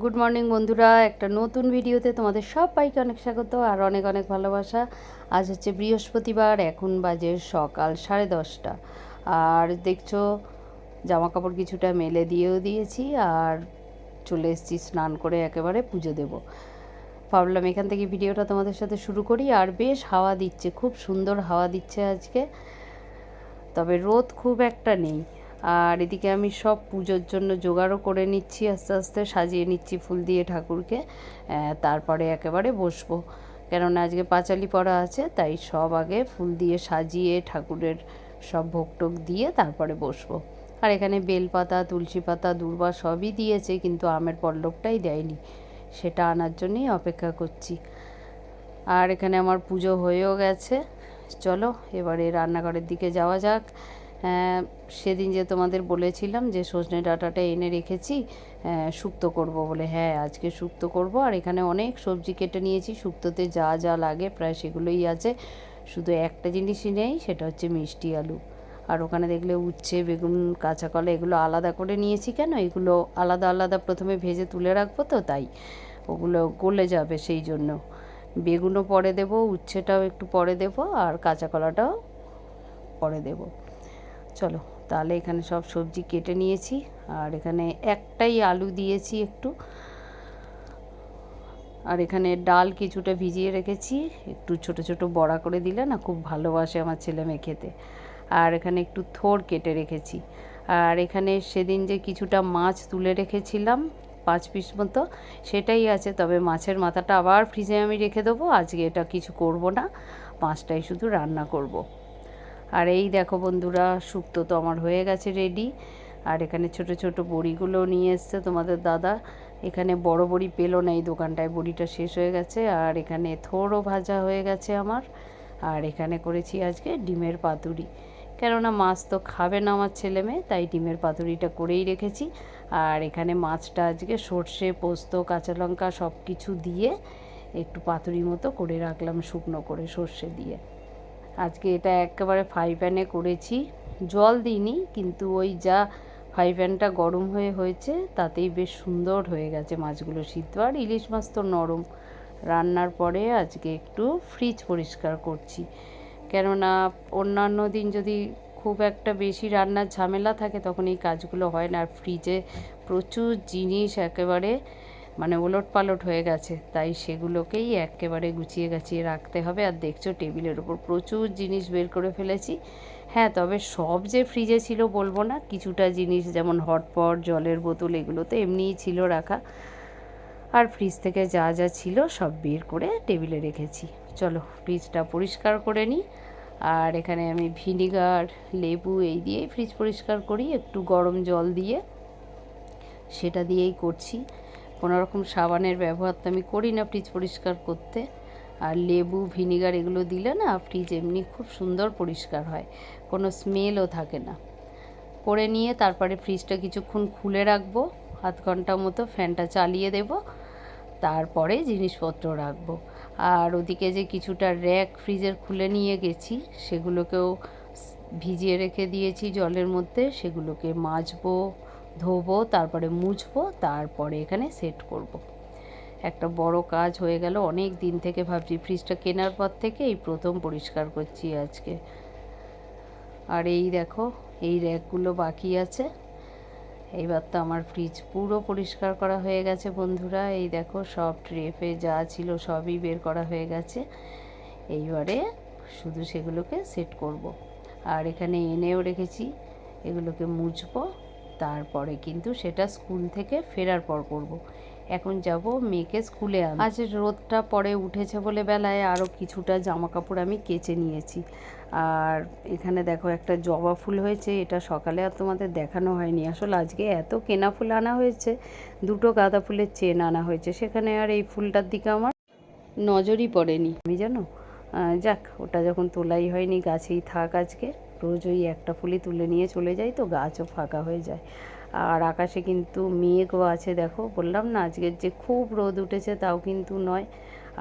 Good morning বন্ধুরা। একটা নতুন ভিডিওতে তোমাদের সবাইকে অনেক স্বাগত আর অনেক অনেক ভালোবাসা। আজ হচ্ছে বৃহস্পতিবার, এখন বাজে সকাল সাড়ে দশটা। আর দেখছ জামা কাপড় কিছুটা মেলে দিয়েও দিয়েছি আর চলে এসেছি স্নান করে একেবারে পুজো দেব। ভাবলাম এখান থেকে ভিডিওটা তোমাদের সাথে শুরু করি। আর বেশ হাওয়া দিচ্ছে, খুব সুন্দর হাওয়া দিচ্ছে আজকে। তবে রোদ খুব একটা নেই। আর এদিকে আমি সব পুজোর জন্য জোগাড়ও করে নিচ্ছি, আস্তে আস্তে সাজিয়ে নিচ্ছি ফুল দিয়ে ঠাকুরকে তারপরে একেবারে বসবো। কেননা আজকে পাঁচালি পড়া আছে, তাই সব আগে ফুল দিয়ে সাজিয়ে ঠাকুরের সব ভোগ টোক দিয়ে তারপরে বসবো। আর এখানে বেলপাতা তুলসী পাতা দূর্বা সবই দিয়েছে, কিন্তু আমের পল্লবটাই দেয়নি। সেটা আনার জন্যই অপেক্ষা করছি। আর এখানে আমার পুজো হয়েও গেছে। চলো, এবারে রান্নাঘরের দিকে যাওয়া যাক। সেদিন যে তোমাদের বলেছিলাম যে সজনে ডাঁটাটা এনে রেখেছি হ্যাঁ, শুক্তো করব বলে। হ্যাঁ আজকে শুক্তো করব। আর এখানে অনেক সবজি কেটে নিয়েছি। শুক্তোতে যা যা লাগে প্রায় সেগুলোই আছে। শুধু একটা জিনিসই নেই সেটা হচ্ছে মিষ্টি আলু। আর ওখানে দেখলে উচ্ছে বেগুন কাঁচা কলা এগুলো আলাদা করে নিয়েছি কেন? এগুলো আলাদা আলাদা প্রথমে ভেজে তুলে রাখব তো তাই। ওগুলো গলে যাবে সেই জন্য। বেগুনও পরে দেবো উচ্ছেটাও একটু পরে দেবো আর কাঁচা কলাটাও পরে দেবো। চলো, তাহলে এখানে সব সবজি কেটে নিয়েছি। আর এখানে একটাই আলু দিয়েছি একটু। আর এখানে ডাল কিছুটা ভিজিয়ে রেখেছি। একটু ছোট ছোট বড়া করে দিলে না খুব ভালোবাসে আমার ছেলে মেয়ে খেতে। আর এখানে একটু থোড় কেটে রেখেছি। আর এখানে সেদিন যে কিছুটা মাছ তুলে রেখেছিলাম, পাঁচ পিস মতো, সেটাই আছে। তবে মাছের মাথাটা আবার ফ্রিজে আমি রেখে দেবো। আজকে এটা কিছু করব না, মাছটাই শুধু রান্না করব। আর এই দেখো বন্ধুরা শুক্তো তো আমার হয়ে গেছে রেডি আর এখানে ছোট ছোট বড়িগুলো নিয়ে এসছে তোমাদের দাদা। এখানে বড় বড়ি পেল না এই দোকানটায়, বড়িটা শেষ হয়ে গেছে। আর এখানে থোড়ও ভাজা হয়ে গেছে আমার। আর এখানে করেছি আজকে ডিমের পাতুরি। কেননা মাছ তো খাবে না আমার ছেলে মেয়ে, তাই ডিমের পাতুরিটা করেই রেখেছি। আর এখানে মাছটা আজকে সর্ষে, পোস্ত, কাঁচা লঙ্কা সব কিছু দিয়ে একটু পাতুরি মতো করে রাখলাম শুকনো করে সর্ষে দিয়ে। আজকে এটা একেবারে ফ্রাই প্যানে করেছি। জল দিইনি, কিন্তু ওই যা ফ্রাই প্যানটা গরম হয়ে হয়েছে, তাতেই বেশ সুন্দর হয়ে গেছে মাছগুলো সিদ্ধ। আর ইলিশ মাছ তো নরম। রান্নার পরে আজকে একটু ফ্রিজ পরিষ্কার করছি। কেননা অন্যান্য দিন যদি খুব একটা বেশি রান্নার ঝামেলা থাকে, তখন এই কাজগুলো হয় না। আর ফ্রিজে প্রচুর জিনিস একেবারে মানে ওলট পালট হয়ে গেছে। তাই সেগুলোকেই একেবারে গুছিয়ে গাছিয়ে রাখতে হবে। আর দেখছ, টেবিলের উপর প্রচুর জিনিস বের করে ফেলেছি। হ্যাঁ তবে সব যে ফ্রিজে ছিল বলব না। কিছুটা জিনিস যেমন হটপট, জলের বোতল, এগুলো তো এমনিই ছিল রাখা। আর ফ্রিজ থেকে যা যা ছিল সব বের করে টেবিলে রেখেছি। চলো, ফ্রিজটা পরিষ্কার করে নিই। আর এখানে আমি ভিনিগার, লেবু এই দিয়েই ফ্রিজ পরিষ্কার করি। একটু গরম জল দিয়ে সেটা দিয়েই করছি। কোনো রকম সাবানের ব্যবহার তো আমি করি না ফ্রিজ পরিষ্কার করতে। আর লেবু, ভিনিগার এগুলো দিলে না ফ্রিজ এমনি খুব সুন্দর পরিষ্কার হয়, কোনো স্মেলও থাকে না। করে নিয়ে তারপরে ফ্রিজটা কিছুক্ষণ খুলে রাখব, আধ ঘণ্টা মতো ফ্যানটা চালিয়ে দেব, তারপরে জিনিসপত্র রাখব। আর ওদিকে যে কিছুটা র্যাক ফ্রিজের খুলে নিয়ে গেছি, সেগুলোকেও ভিজিয়ে রেখে দিয়েছি জলের মধ্যে, সেগুলোকে মাজবো ধোবো, তারপরে মুছবো, তারপরে এখানে সেট করব। একটা বড় কাজ হয়ে গেল। অনেক দিন থেকে ভাবছি ফ্রিজটা কেনার পর থেকে এই প্রথম পরিষ্কার করছি আজকে। আর এই দেখো, এই র্যাকগুলো বাকি আছে। এইবার তো আমার ফ্রিজ পুরো পরিষ্কার করা হয়ে গেছে বন্ধুরা। এই দেখো, সব ট্রেফে যা ছিল সবই বের করা হয়ে গেছে। এইবারে শুধু সেগুলোকে সেট করব। আর এখানে এনেও রেখেছি। এগুলোকে মুছবো। তারপরে কিন্তু সেটা স্কুল থেকে ফেরার পর করব। এখন যাব মেয়েকে স্কুলে আজ রোদটা পরে উঠেছে বলে বেলায় আরও কিছুটা জামা কাপড় আমি কেচে নিয়েছি। আর এখানে দেখো একটা জবা ফুল হয়েছে, এটা সকালে আর তোমাদের দেখানো হয়নি। আসলে আজকে এত কেনা ফুল আনা হয়েছে, দুটো গাঁদা ফুলের চেন আনা হয়েছে। সেখানে আর এই ফুলটার দিকে আমার নজরই পড়েনি। আমি জানো? যাক, ওটা যখন তোলাই হয়নি, গাছেই থাক আজকে। রোজ ওই একটা ফুলই তুলে নিয়ে চলে যাই তো গাছও ফাঁকা হয়ে যায়। আর আকাশে কিন্তু মেঘও আছে দেখো, বললাম না আজকের যে খুব রোদ উঠেছে তাও কিন্তু নয়।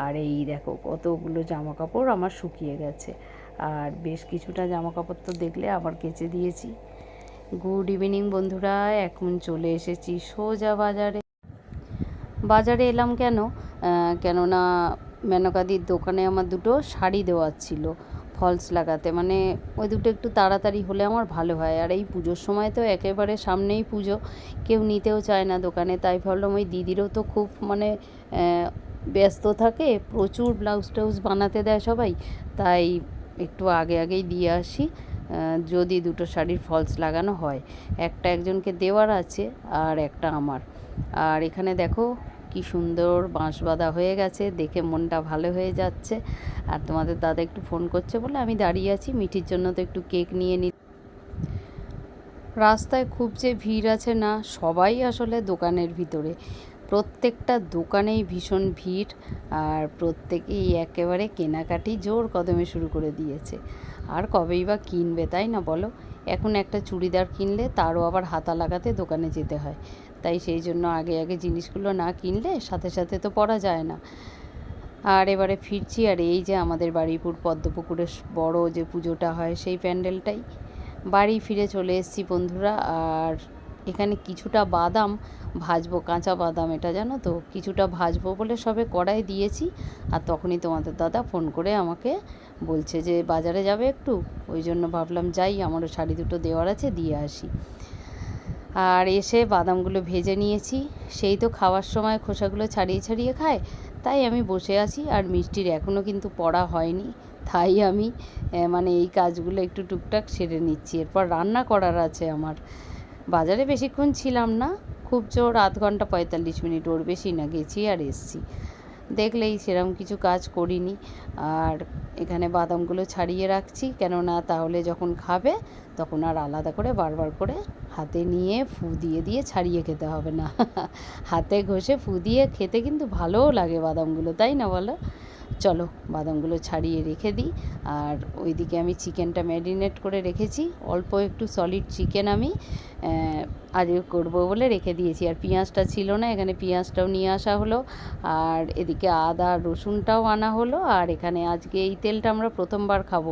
আর এই দেখো কতগুলো জামা কাপড় আমার শুকিয়ে গেছে। আর বেশ কিছুটা জামা কাপড় তো দেখলে আবার কেচে দিয়েছি। গুড ইভিনিং বন্ধুরা, এখন চলে এসেছি সোজা বাজারে। বাজারে এলাম কেন? কেননা মেনকাদির দোকানে আমার দুটো শাড়ি দেওয়ার ছিল। ফলস লাগাতে। মানে ওই দুটো একটু তাড়াতাড়ি হলে আমার ভালো হয়। আর এই পুজোর সময় তো একেবারে সামনেই পুজো। কেউ নিতেও চায় না দোকানে। তাই ভাবলাম ওই দিদিরও তো খুব মানে ব্যস্ত থাকে। প্রচুর ব্লাউজ টাউজ বানাতে দেয় সবাই। তাই একটু আগে আগেই দিয়ে আসি। যদি দুটো শাড়ির ফলস লাগানো হয়। একটা একজনকে দেওয়ার আছে আর একটা আমার। আর এখানে দেখো কি সুন্দর বাঁশ বাঁধা হয়ে গেছে, দেখে মনটা ভালো হয়ে যাচ্ছে। আর তোমাদের দাদা একটু ফোন করছে বলে আমি দাঁড়িয়ে আছি, মিঠির জন্য তো একটু কেক নিয়ে নি রাস্তায় খুব যে ভিড় আছে না, সবাই আসলে দোকানের ভিতরে। প্রত্যেকটা দোকানেই ভীষণ ভিড়, আর প্রত্যেকেই একেবারে কেনাকাটি জোর কদমে শুরু করে দিয়েছে। আর কবেই বা কিনবে তাই না বলো? এখন একটা চুড়িদার কিনলে তারও আবার হাতা লাগাতে দোকানে যেতে হয়। তাই সেই জন্য আগে আগে জিনিসগুলো না কিনলে সাথে সাথে তো পরা যায় না। আর এবারে ফিরছি, আর এই যে আমাদের বাড়িপুর পদ্মপুকুরের বড় যে পুজোটা হয় সেই প্যান্ডেলটাই। বাড়ি ফিরে চলে এসেছি বন্ধুরা, আর এখানে কিছুটা বাদাম ভাজবো, কাঁচা বাদাম এটা জানো তো? কিছুটা ভাজবো বলে সবে কড়াই দিয়েছি, আর তখনই তোমাদের দাদা ফোন করে আমাকে বলছে যে বাজারে যাবে একটু। ওই জন্য ভাবলাম যাই, আমারও শাড়ি দুটো দেওয়ার আছে, দিয়ে আসি। আর এসে বাদামগুলো ভেজে নিয়েছি। সেই তো খাওয়ার সময় খোসাগুলো ছাড়িয়ে ছাড়িয়ে খায়, তাই আমি বসে আছি আর মিষ্টির এখনও কিন্তু পড়া হয়নি। তাই আমি মানে এই কাজগুলো একটু টুকটাক সেরে নিচ্ছি। এরপর রান্না করার আছে আমার। বাজারে বেশিক্ষণ ছিলাম না, খুব জোর আধ ঘণ্টা পঁয়তাল্লিশ মিনিট ওর বেশি না গেছি আর এসছি। দেখলেই সেরম কিছু কাজ করিনি। আর এখানে বাদামগুলো ছাড়িয়ে রাখছি, কেননা তাহলে যখন খাবে তখন আর আলাদা করে বারবার করে হাতে নিয়ে ফু দিয়ে দিয়ে ছাড়িয়ে খেতে হবে না। হাতে ঘষে ফু দিয়ে খেতে কিন্তু ভালোও লাগে বাদামগুলো, তাই না বলো? চলো বাদামগুলো ছাড়িয়ে রেখে দিই। আর ওইদিকে আমি চিকেনটা ম্যারিনেট করে রেখেছি। অল্প একটু সলিড চিকেন আমি আজকে করব বলে রেখে দিয়েছি। আর পেঁয়াজটা ছিল না, এখানে পেঁয়াজটাও নিয়ে আসা হলো। আর এদিকে আদা রসুনটাও আনা হলো। আর এখানে আজকে এই তেলটা আমরা প্রথমবার খাব।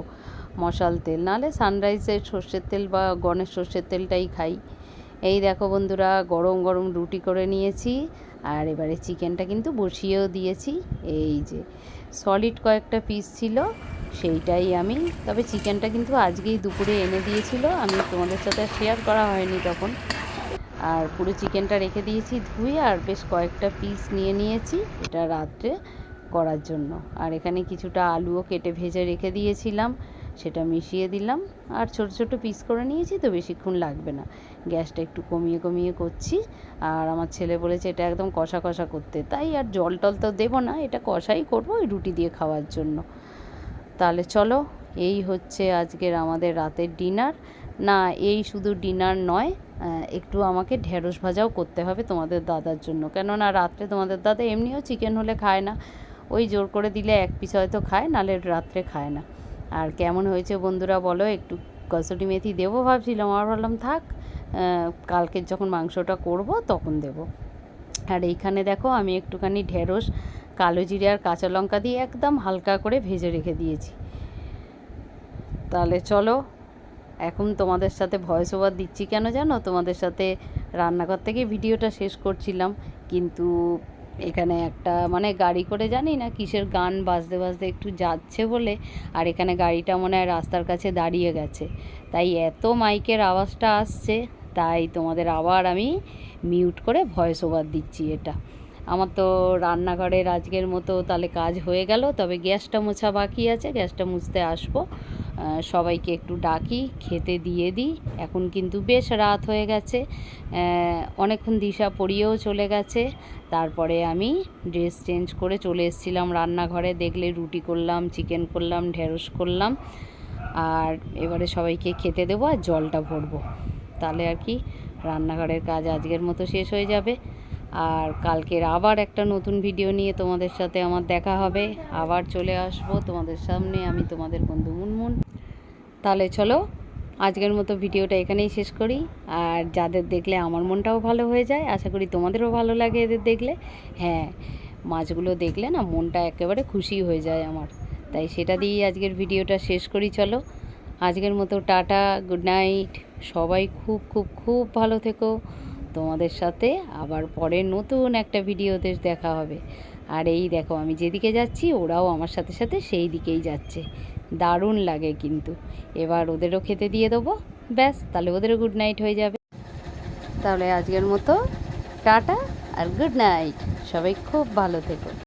মশাল তেল। নাহলে সানরাইজের সর্ষের তেল বা গণেশ সর্ষের তেলটাই খাই। এই দেখো বন্ধুরা, গরম গরম রুটি করে নিয়েছি। আর এবারে চিকেনটা কিন্তু বসিয়েও দিয়েছি। এই যে সলিড কয়েকটা পিস ছিল, সেইটাই আমি। তবে চিকেনটা কিন্তু আজকেই দুপুরে এনে দিয়েছিল, আমি তোমাদের সাথে শেয়ার করা হয়নি তখন। আর পুরো চিকেনটা রেখে দিয়েছি ধুই আর বেশ কয়েকটা পিস নিয়ে নিয়েছি, এটা রাত্রে করার জন্য। আর এখানে কিছুটা আলুও কেটে ভেজে রেখে দিয়েছিলাম। সেটা মিশিয়ে দিলাম। আর ছোট ছোট পিস করে নিয়েছি তো বেশিক্ষণ লাগবে না। গ্যাসটা একটু কমিয়ে কমিয়ে করছি। আর আমার ছেলে বলেছে এটা একদম কষা কষা করতে। তাই আর জল টল তো দেবো না, এটা কষাই করব ওই রুটি দিয়ে খাওয়ার জন্য। তাহলে চলো, এই হচ্ছে আজকের আমাদের রাতের ডিনার। না, এই শুধু ডিনার নয় একটু আমাকে ঢেঁড়স ভাজাও করতে হবে তোমাদের দাদার জন্য। কেননা রাত্রে তোমাদের দাদা এমনিও চিকেন হলে খায় না। ওই জোর করে দিলে এক পিস হয়তো খায়, নাহলে রাত্রে খায় না। আর কেমন হয়েছে বন্ধুরা বলো? একটু কসুরি মেথি দেবো ভাবছিলাম আর ভাবলাম থাক কালকের যখন মাংসটা করব তখন দেব। আর এইখানে দেখো আমি একটুখানি ঢেঁড়স, কালো জিরে আর কাঁচা লঙ্কা দিয়ে একদম হালকা করে ভেজে রেখে দিয়েছি। তাহলে চলো, এখন তোমাদের সাথে ভয়েস ওভার দিচ্ছি কেন জানো? তোমাদের সাথে রান্নাঘর থেকে ভিডিওটা শেষ করছিলাম, কিন্তু এখানে একটা মানে গাড়ি করে জানি না কিসের গান বাজতে বাজতে একটু যাচ্ছে বলে, আর এখানে গাড়িটা মনে হয় রাস্তার কাছে দাঁড়িয়ে গেছে। তাই এত মাইকের আওয়াজটা আসছে, তাই তোমাদের আবার আমি মিউট করে ভয়েস ওভার দিচ্ছি এটা। আমার তো রান্নাঘরের আজকের মতো তাহলে কাজ হয়ে গেল, তবে গ্যাসটা মোছা বাকি আছে, গ্যাসটা মুছতে আসব। সবাইকে একটু ডাকি, খেতে দিয়ে দিই। এখন কিন্তু বেশ রাত হয়ে গেছে। অনেকক্ষণ দিশা পড়িয়েও চলে গেছে। তারপরে আমি ড্রেস চেঞ্জ করে চলে এসেছিলাম রান্নাঘরে। দেখলে রুটি করলাম, চিকেন করলাম, ঢেঁড়স করলাম। আর এবারে সবাইকে খেতে দেবো আর জলটা ভরবো। তাহলে আর কি, রান্নাঘরের কাজ আজকের মতো শেষ হয়ে যাবে। আর কালকের আবার একটা নতুন ভিডিও নিয়ে তোমাদের সাথে আমার দেখা হবে। আবার চলে আসব তোমাদের সামনে। আমি তোমাদের বন্ধু মুনমুন। তাহলে চলো, আজকের মতো ভিডিওটা এখানেই শেষ করি। আর যাদের দেখলে আমার মনটাও ভালো হয়ে যায়, আশা করি তোমাদেরও ভালো লাগে এদের দেখলে। হ্যাঁ মাছগুলো দেখলে না মনটা একেবারে খুশি হয়ে যায় আমার। তাই সেটা দিয়েই আজকের ভিডিওটা শেষ করি, চলো। আজকের মতো টাটা, গুড নাইট। সবাই খুব খুব খুব ভালো থেকো। তোমাদের সাথে আবার পরে নতুন একটা ভিডিওতে দেখা হবে। আর এই দেখো, আমি যেদিকে যাচ্ছি, ওরাও আমার সাথে সাথে সেই দিকেই যাচ্ছে। দারুণ লাগে কিন্তু। এবার ওদেরও খেতে দিয়ে দেবো। ব্যাস, তাহলে ওদেরও গুড নাইট হয়ে যাবে। তাহলে আজকের মতো টাটা আর গুড নাইট সবাই খুব ভালো থেকো।